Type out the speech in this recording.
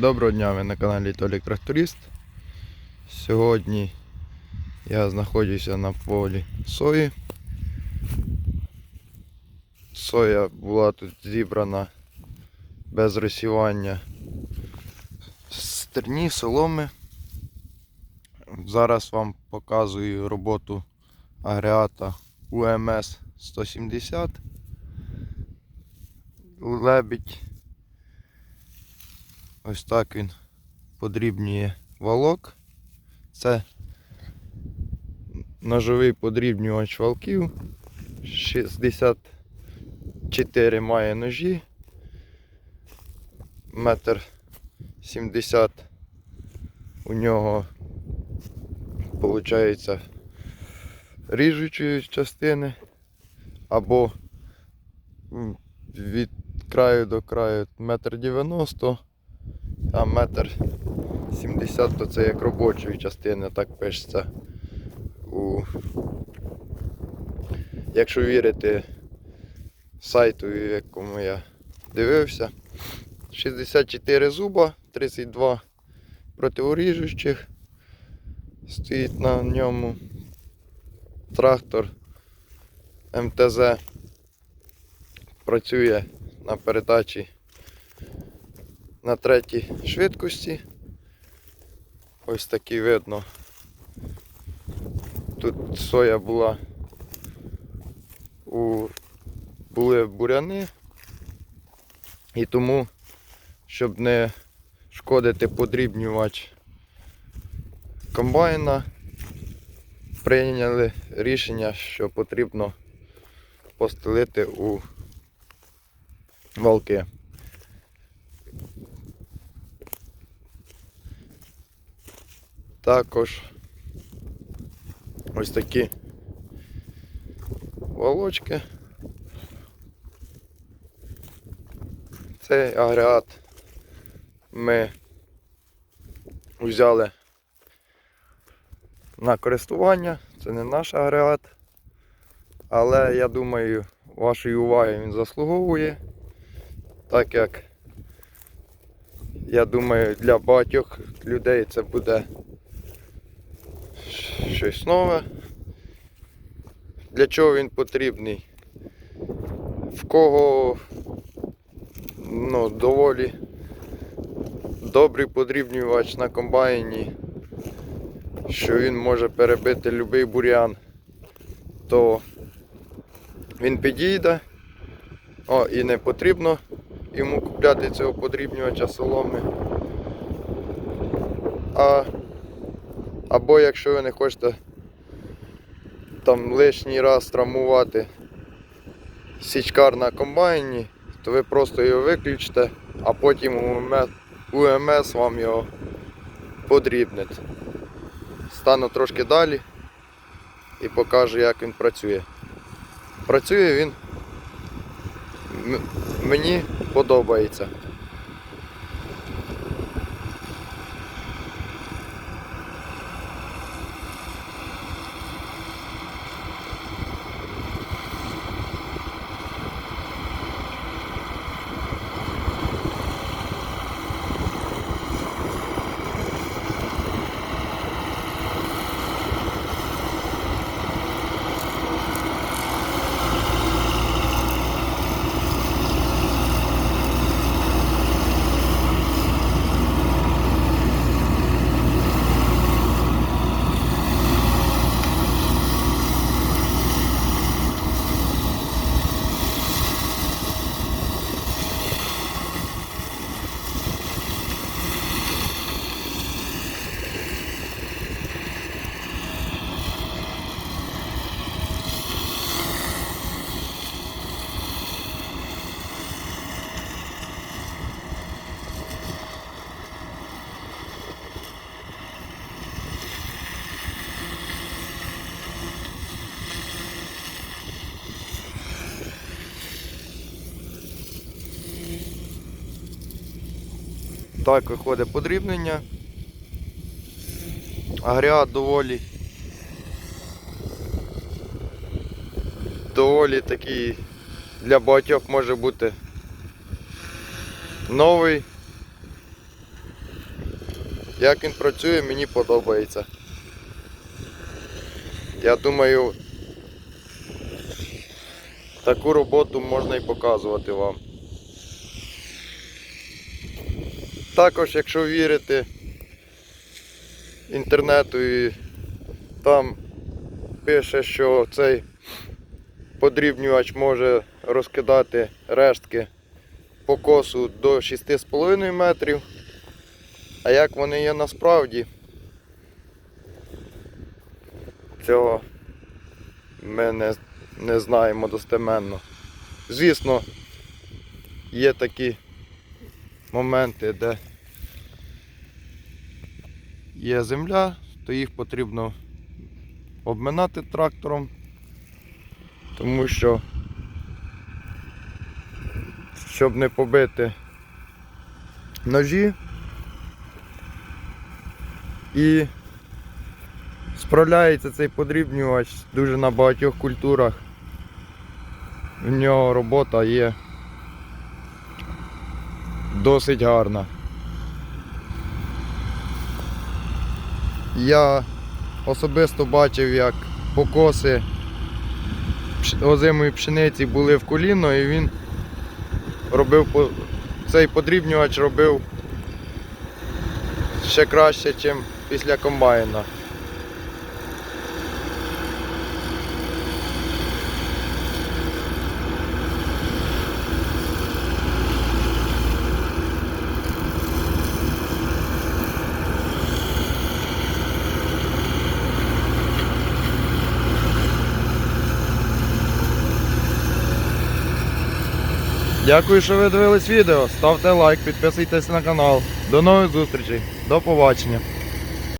Доброго дня, ви на каналі Толік Тракторист. Сьогодні я знаходжуся на полі сої. Соя була тут зібрана без розсівання з стерні, соломи. Зараз вам показую роботу агрегата УМС 170. Лебідь Ось так він подрібнює валок. Це ножовий подрібнювач валків. 64 має ножі. Метр 70 у нього виходить ріжучої частини або від краю до краю метр 90 а метр 70 то це як робочої частини, так пишеться. У... Якщо вірити сайту, якому я дивився, 64 зуба, 32 противоріжучих. Стоїть на ньому трактор МТЗ. Працює на передачі на третій швидкості. Ось такі видно. Тут соя була у були буряни. І тому, щоб не шкодити подрібнювач комбайна, прийняли рішення, що потрібно постелити у валки. Також ось такі волочки. Цей агрегат ми взяли на користування. Це не наш агрегат, але я думаю, вашої уваги він заслуговує, так як я думаю, для багатьох людей це буде щось нове. Для чого він потрібний? В кого ну, доволі добрий подрібнювач на комбайні, що він може перебити будь-який бур'ян, то він підійде. О, і не потрібно йому купляти цього подрібнювача соломи. А або якщо ви не хочете там лишній раз травмувати січкар на комбайні, то ви просто його виключите, а потім УМС, вам його подрібнить. Стану трошки далі і покажу, як він працює. Працює він мені подобається. Так виходить подрібнення. Агрегат доволі доволі такий для багатьох може бути новий. Як він працює, мені подобається. Я думаю, таку роботу можна і показувати вам. Також, якщо вірити інтернету і там пише, що цей подрібнювач може розкидати рештки покосу до 6,5 метрів. А як вони є насправді, цього ми не, не знаємо достеменно. Звісно, є такі моменти, де є земля, то їх потрібно обминати трактором, тому що щоб не побити ножі і справляється цей подрібнювач дуже на багатьох культурах. В нього робота є досить гарна. Я особисто бачив, як покоси озимої пшениці були в коліно і він робив цей подрібнювач робив ще краще, ніж після комбайна. Дякую, що ви дивились відео. Ставте лайк, підписуйтесь на канал. До нових зустрічей. До побачення.